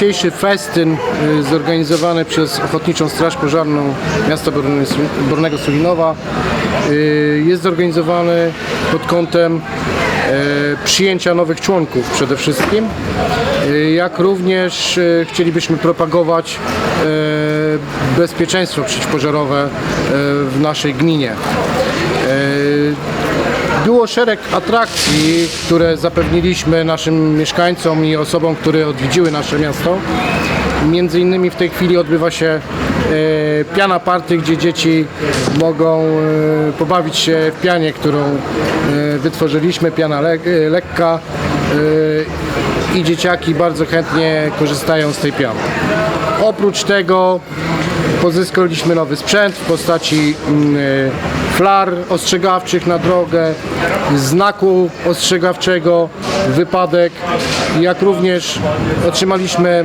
dzisiejszy festyn y, zorganizowany przez Ochotniczą Straż Pożarną Miasta Bornego- Sulinowa y, jest zorganizowany pod kątem e, przyjęcia nowych członków przede wszystkim, y, jak również chcielibyśmy propagować e, bezpieczeństwo przeciwpożarowe e, w naszej gminie. Było szereg atrakcji, które zapewniliśmy naszym mieszkańcom i osobom, które odwiedziły nasze miasto. Między innymi w tej chwili odbywa się e, piana party, gdzie dzieci mogą e, pobawić się w pianie, którą e, wytworzyliśmy, piana le, lekka i dzieciaki bardzo chętnie korzystają z tej piany. Oprócz tego Pozyskaliśmy nowy sprzęt w postaci mm, e, flar ostrzegawczych na drogę, znaku ostrzegawczego, wypadek, jak również otrzymaliśmy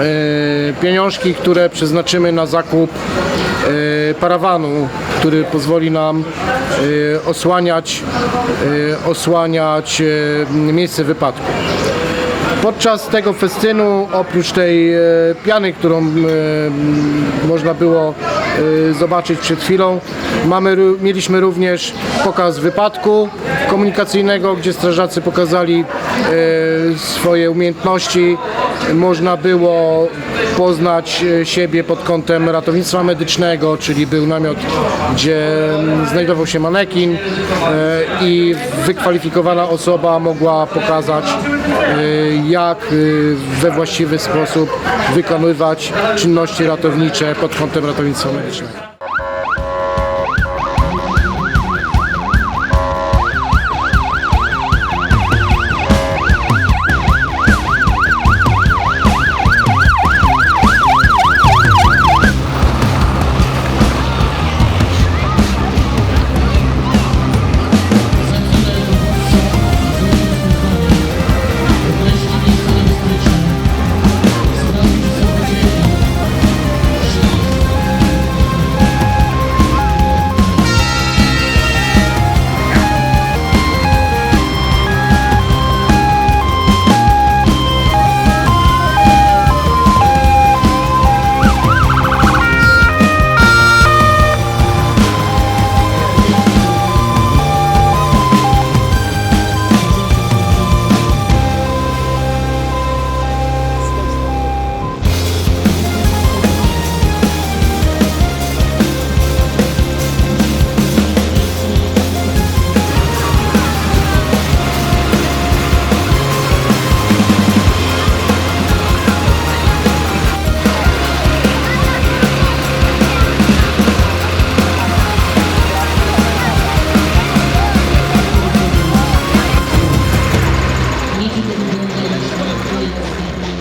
e, pieniążki, które przeznaczymy na zakup e, parawanu, który pozwoli nam osłaniać, osłaniać miejsce wypadku. Podczas tego festynu, oprócz tej e, piany, którą e, można było e, zobaczyć przed chwilą, mamy, mieliśmy również pokaz wypadku komunikacyjnego, gdzie strażacy pokazali swoje umiejętności. Można było poznać e, siebie pod kątem ratownictwa medycznego, czyli był namiot, gdzie mm, znajdował się manekin e, i wykwalifikowana osoba mogła pokazać, e, jak e, we właściwy sposób wykonywać czynności ratownicze pod kątem ratownictwa medycznego. すごい。